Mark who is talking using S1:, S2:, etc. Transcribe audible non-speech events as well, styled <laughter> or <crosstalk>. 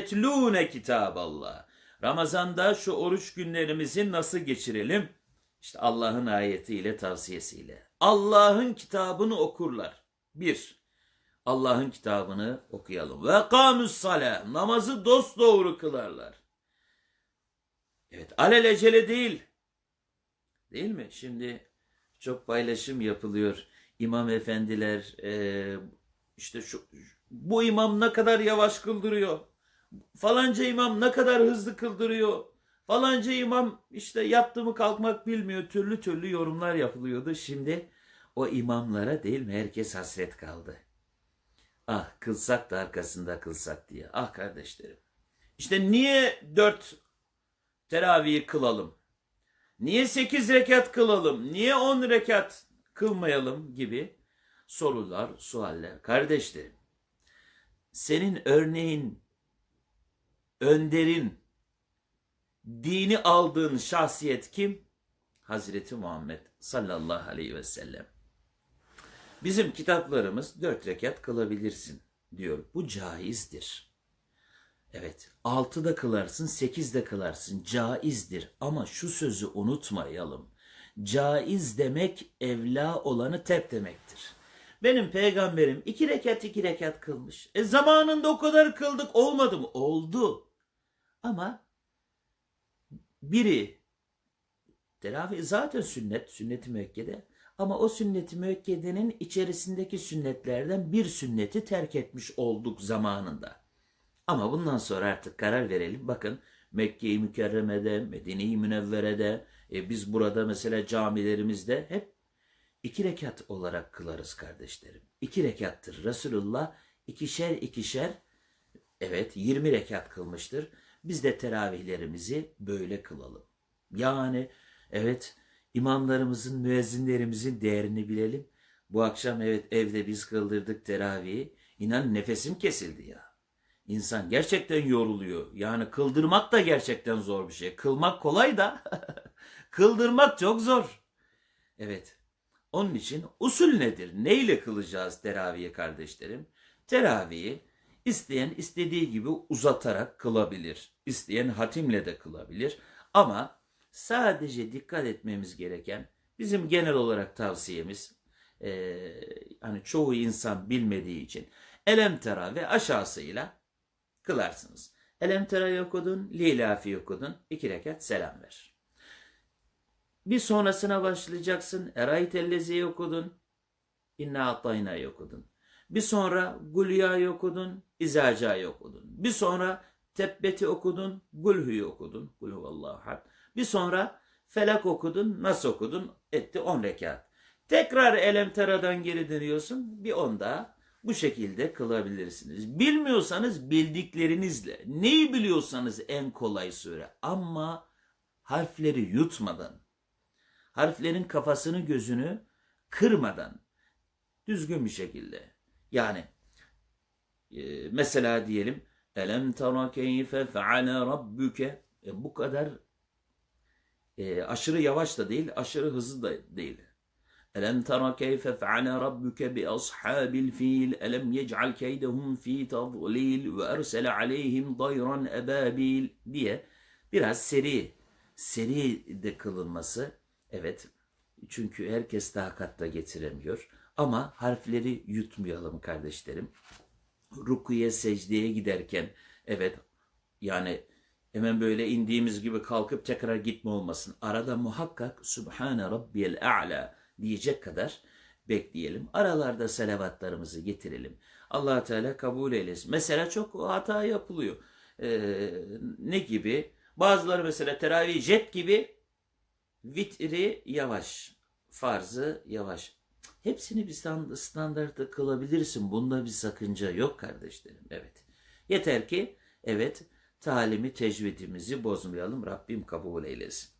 S1: Yetlûne kitaballah. Ramazanda şu oruç günlerimizi nasıl geçirelim? İşte Allah'ın ayetiyle, tavsiyesiyle. Allah'ın kitabını okurlar. Bir, Allah'ın kitabını okuyalım. Ve kamus salah. Namazı dosdoğru kılarlar. Evet, alelacele değil. Değil mi? Şimdi çok paylaşım yapılıyor. İmam efendiler e, işte şu bu imam ne kadar yavaş kıldırıyor. Falanca imam ne kadar hızlı kıldırıyor. Falanca imam işte yattı mı kalkmak bilmiyor. Türlü türlü yorumlar yapılıyordu. Şimdi o imamlara değil mi herkes hasret kaldı. Ah kılsak da arkasında kılsak diye. Ah kardeşlerim. İşte niye dört teravih kılalım? Niye sekiz rekat kılalım? Niye on rekat kılmayalım gibi sorular, sualler. Kardeşlerim, senin örneğin, önderin, dini aldığın şahsiyet kim? Hazreti Muhammed sallallahu aleyhi ve sellem. Bizim kitaplarımız dört rekat kılabilirsin diyor. Bu caizdir. Evet, altıda kılarsın, sekizde kılarsın. Caizdir. Ama şu sözü unutmayalım. Caiz demek evla olanı tep demektir. Benim peygamberim iki rekat iki rekat kılmış. E zamanında o kadar kıldık olmadı mı? Oldu. Ama biri teravih zaten sünnet, sünnet-i müekkede. Ama o sünnet-i müekkedenin içerisindeki sünnetlerden bir sünneti terk etmiş olduk zamanında. Ama bundan sonra artık karar verelim. Bakın Mekke-i Mükerreme'de, Medine-i Münevvere'de, e, biz burada mesela camilerimizde hep iki rekat olarak kılarız kardeşlerim. İki rekattır. Resulullah ikişer ikişer evet 20 rekat kılmıştır. Biz de teravihlerimizi böyle kılalım. Yani evet imamlarımızın, müezzinlerimizin değerini bilelim. Bu akşam evet evde biz kıldırdık teravihi. İnan nefesim kesildi ya. İnsan gerçekten yoruluyor. Yani kıldırmak da gerçekten zor bir şey. Kılmak kolay da <laughs> kıldırmak çok zor. Evet. Onun için usul nedir? Neyle kılacağız teravihi kardeşlerim? Teravihi isteyen istediği gibi uzatarak kılabilir. İsteyen hatimle de kılabilir. Ama sadece dikkat etmemiz gereken bizim genel olarak tavsiyemiz eee, hani çoğu insan bilmediği için elem tera ve aşağısıyla kılarsınız. Elem tera'yı okudun, lilafi okudun, iki rekat selam ver. Bir sonrasına başlayacaksın. Erayt ellezi'yi okudun. İnna atayna'yı okudun. Bir sonra Gulya'yı okudun. İzaca'yı okudun. Bir sonra Tebbet'i okudun. Gulhü'yü okudun. Gulhu Allahu. Bir sonra Felak okudun. Nas okudun. Etti 10 rekat. Tekrar Elem Tera'dan geri dönüyorsun. Bir 10 daha. Bu şekilde kılabilirsiniz. Bilmiyorsanız bildiklerinizle. Neyi biliyorsanız en kolay sure. Ama harfleri yutmadan harflerin kafasını gözünü kırmadan düzgün bir şekilde yani e, mesela diyelim elem tara keyfe feale rabbuke e, bu kadar e, aşırı yavaş da değil aşırı hızlı da değil elem tara keyfe feale rabbuke bi ashabil fil elem yec'al keydehum fi tadlil ve ersele aleyhim dayran ebabil diye biraz seri seri de kılınması Evet. Çünkü herkes takatta getiremiyor. Ama harfleri yutmayalım kardeşlerim. Rukuye secdeye giderken evet yani hemen böyle indiğimiz gibi kalkıp tekrar gitme olmasın. Arada muhakkak Subhane Rabbiyel A'la diyecek kadar bekleyelim. Aralarda salavatlarımızı getirelim. allah Teala kabul eylesin. Mesela çok hata yapılıyor. Ee, ne gibi? Bazıları mesela teravih jet gibi Vitri yavaş. Farzı yavaş. Hepsini bir stand- standartta kılabilirsin. Bunda bir sakınca yok kardeşlerim. Evet. Yeter ki evet talimi tecvidimizi bozmayalım. Rabbim kabul eylesin.